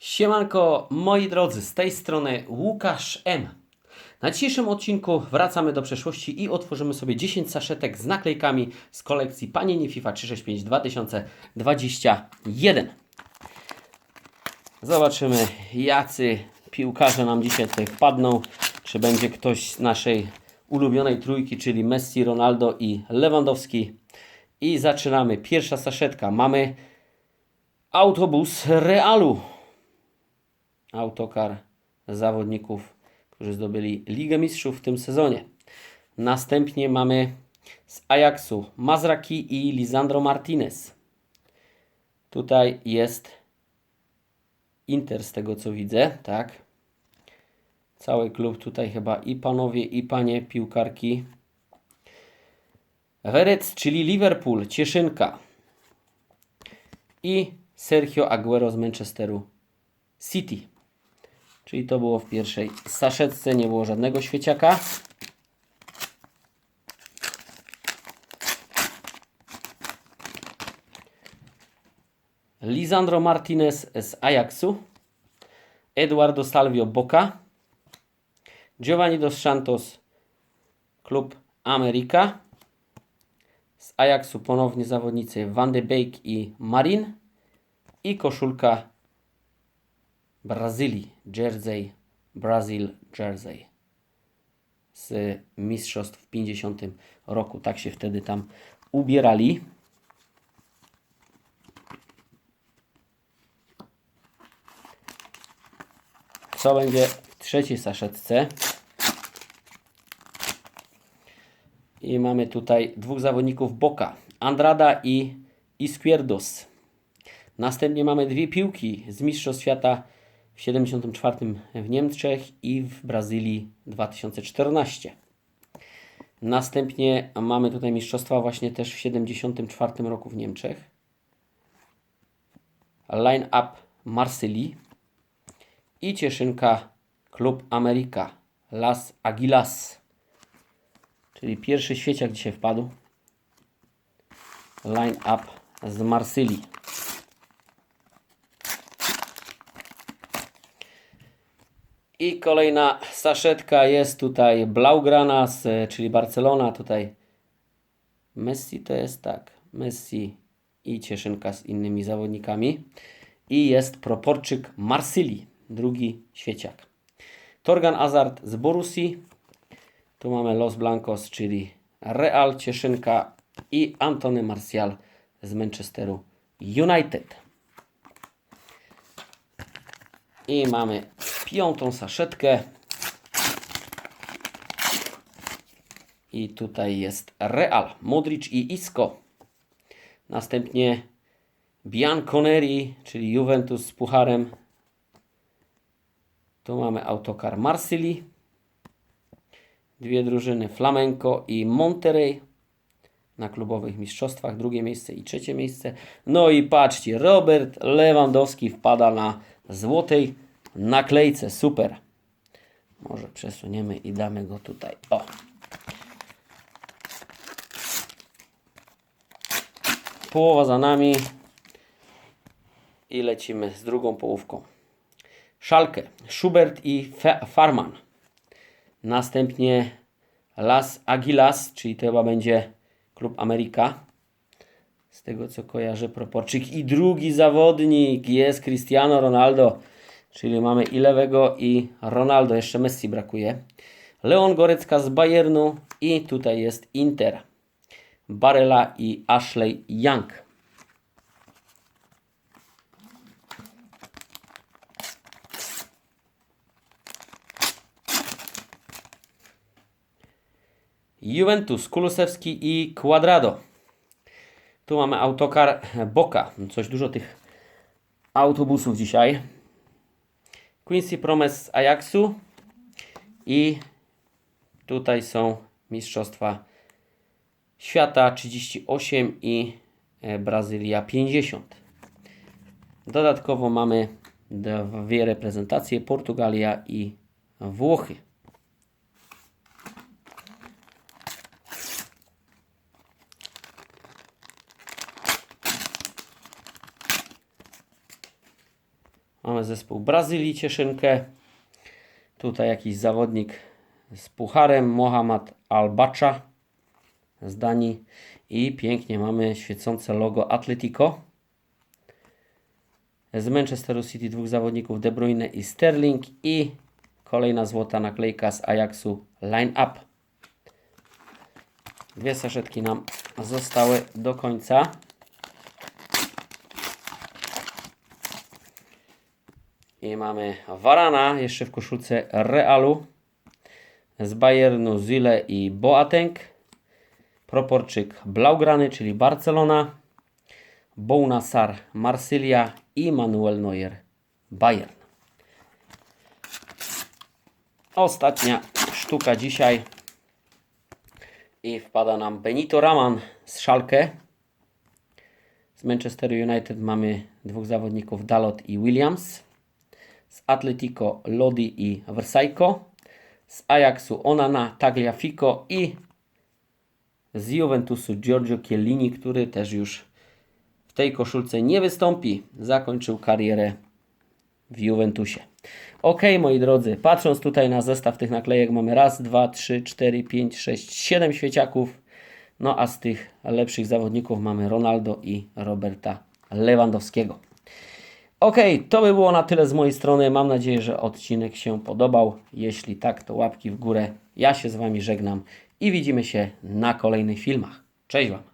Siemanko, moi drodzy, z tej strony Łukasz M. Na dzisiejszym odcinku wracamy do przeszłości i otworzymy sobie 10 saszetek z naklejkami z kolekcji Panieni FIFA 365 2021. Zobaczymy, jacy piłkarze nam dzisiaj tutaj wpadną. Czy będzie ktoś z naszej ulubionej trójki, czyli Messi, Ronaldo i Lewandowski. I zaczynamy. Pierwsza saszetka. Mamy autobus Realu autokar zawodników, którzy zdobyli Ligę Mistrzów w tym sezonie. Następnie mamy z Ajaxu Mazraki i Lisandro Martinez. Tutaj jest Inter z tego co widzę, tak? Cały klub tutaj chyba i panowie i panie piłkarki. Werec, czyli Liverpool, Cieszynka. I Sergio Aguero z Manchesteru City. Czyli to było w pierwszej saszetce, nie było żadnego świeciaka. Lisandro Martinez z Ajaxu. Eduardo Salvio Boca. Giovanni dos Santos, klub America. Z Ajaxu ponownie zawodnicy Van de Beek i Marin. I koszulka Brazylii, Jersey, Brazil, Jersey z mistrzostw w 50 roku. Tak się wtedy tam ubierali. Co będzie w trzeciej saszetce? I mamy tutaj dwóch zawodników Boka. Andrada i Izquierdos. Następnie mamy dwie piłki z Mistrzostw Świata w 74 w Niemczech i w Brazylii 2014. Następnie mamy tutaj mistrzostwa właśnie też w 74 roku w Niemczech. Line up Marsylii i cieszynka Klub America Las Aguilas. Czyli pierwszy świeciak dzisiaj wpadł. Line up z Marsylii. I kolejna saszetka jest tutaj Blaugrana, z, czyli Barcelona. Tutaj Messi to jest tak. Messi i cieszynka z innymi zawodnikami. I jest proporczyk Marsylii, drugi świeciak. Torgan Azart z Borusi. Tu mamy Los Blancos, czyli Real Cieszynka i Antony Martial z Manchesteru United. I mamy piątą saszetkę. I tutaj jest Real, Modric i Isco. Następnie Bianconeri, czyli Juventus z pucharem. Tu mamy autokar Marsylii. Dwie drużyny Flamenco i Monterrey na klubowych mistrzostwach. Drugie miejsce i trzecie miejsce. No i patrzcie, Robert Lewandowski wpada na złotej naklejce. Super. Może przesuniemy i damy go tutaj. O. Połowa za nami. I lecimy z drugą połówką. Szalkę, Schubert i Fe- Farman. Następnie Las Aguilas, czyli to chyba będzie klub Ameryka. Z tego co kojarzę, proporczyk. I drugi zawodnik jest Cristiano Ronaldo. Czyli mamy i lewego, i Ronaldo. Jeszcze Messi brakuje. Leon Gorecka z Bayernu. I tutaj jest Inter. Barella i Ashley Young. Juventus, Kulusewski i Quadrado. Tu mamy autokar Boka. Coś dużo tych autobusów dzisiaj. Quincy Promes z Ajaxu. I tutaj są Mistrzostwa Świata 38 i e, Brazylia 50. Dodatkowo mamy dwie reprezentacje Portugalia i Włochy. Mamy zespół Brazylii, Cieszynkę. Tutaj jakiś zawodnik z pucharem, Mohamed Albacha z Danii. I pięknie mamy świecące logo Atletico. Z Manchesteru City dwóch zawodników De Bruyne i Sterling. I kolejna złota naklejka z Ajaxu Line Up. Dwie saszetki nam zostały do końca. I mamy Varana jeszcze w koszulce Realu. Z Bayernu Zile i Boateng. Proporczyk Blaugrany, czyli Barcelona. Bounasar Marsylia i Manuel Neuer Bayern. Ostatnia sztuka dzisiaj. I wpada nam Benito Raman z Schalke. Z Manchester United mamy dwóch zawodników Dalot i Williams. Z Atletico Lodi i Versailles. Z Ajaxu Onana, Tagliafico i z Juventusu Giorgio Chiellini, który też już w tej koszulce nie wystąpi. Zakończył karierę w Juventusie. Ok, moi drodzy, patrząc tutaj na zestaw tych naklejek, mamy raz, dwa, trzy, cztery, pięć, sześć, siedem świeciaków. No a z tych lepszych zawodników mamy Ronaldo i Roberta Lewandowskiego. Ok, to by było na tyle z mojej strony. Mam nadzieję, że odcinek się podobał. Jeśli tak, to łapki w górę. Ja się z Wami żegnam i widzimy się na kolejnych filmach. Cześć Wam!